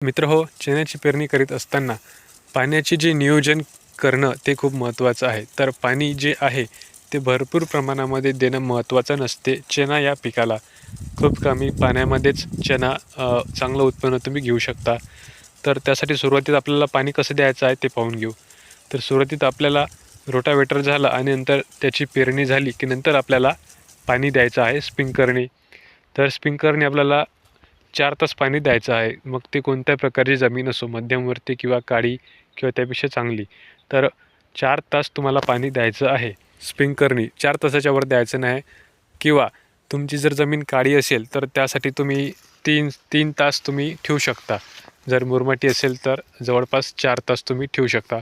मित्र हो चण्याची पेरणी करीत असताना पाण्याचे जे नियोजन करणं ते खूप महत्त्वाचं आहे. तर पाणी जे आहे ते भरपूर प्रमाणामध्ये देणं महत्त्वाचं नसते. चणा या पिकाला खूप कमी पाण्यामध्येच चणा चांगलं उत्पन्न तुम्ही घेऊ शकता. तर त्यासाठी सुरुवातीत आपल्याला पाणी कसं द्यायचं आहे ते पाहून घेऊ. तर सुरुवातीत आपल्याला रोटावेटर झालं आणि नंतर त्याची पेरणी झाली की नंतर आपल्याला पाणी द्यायचं आहे स्प्रिंकरने. तर स्प्रिंकरने आपल्याला चार तास पाणी द्यायचं आहे. मग ते कोणत्या प्रकारची जमीन असो मध्यमवर्ती किंवा काळी किंवा त्यापेक्षा चांगली तर चार तास तुम्हाला पाणी द्यायचं आहे. स्प्रिंकरनी चार तासाच्या वर द्यायचं नाही. किंवा तुमची जर जमीन काळी असेल तर त्यासाठी तुम्ही तीन तीन तास तुम्ही ठेवू शकता. जर मुरमाटी असेल तर जवळपास चार तास तुम्ही ठेवू शकता.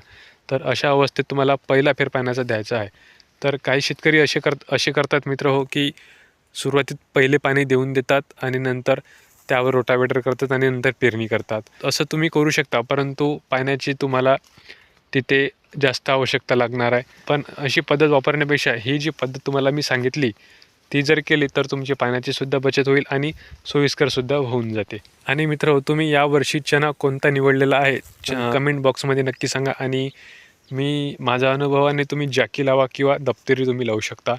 तर अशा अवस्थेत तुम्हाला पहिला फेर पाण्याचा द्यायचा आहे. तर काही शेतकरी असे कर असे करतात मित्र हो की सुरुवातीत पहिले पाणी देऊन देतात आणि नंतर त्यावर रोटावेटर करतात आणि नंतर पेरणी करतात. असं तुम्ही करू शकता परंतु पाण्याची तुम्हाला तिथे जास्त आवश्यकता लागणार आहे. पण अशी पद्धत वापरण्यापेक्षा ही जी पद्धत तुम्हाला मी सांगितली ती जर केली तर तुमची पाण्याची सुद्धा बचत होईल आणि सोयीस्कर सुद्धा होऊन जाते. आणि मित्र तुम्ही यावर्षी चना कोणता निवडलेला आहे? कमेंट बॉक्समध्ये नक्की सांगा आणि मी माझ्या अनुभवाने तुम्ही जॅकी लावा किंवा दप्तरी तुम्ही लावू शकता.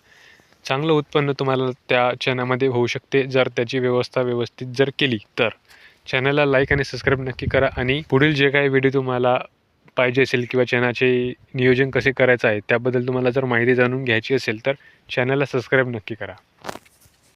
चांगलं उत्पन्न तुम्हाला त्या चॅनलमध्ये होऊ शकते. जर त्याची व्यवस्था व्यवस्थित जर केली तर. चॅनलला लाईक आणि सबस्क्राईब नक्की करा आणि पुढील जे काही व्हिडिओ तुम्हाला पाहिजे असेल किंवा चॅनलचे नियोजन कसे करायचं आहे त्याबद्दल तुम्हाला जर माहिती जाणून घ्यायची असेल तर चॅनलला सबस्क्राईब नक्की करा.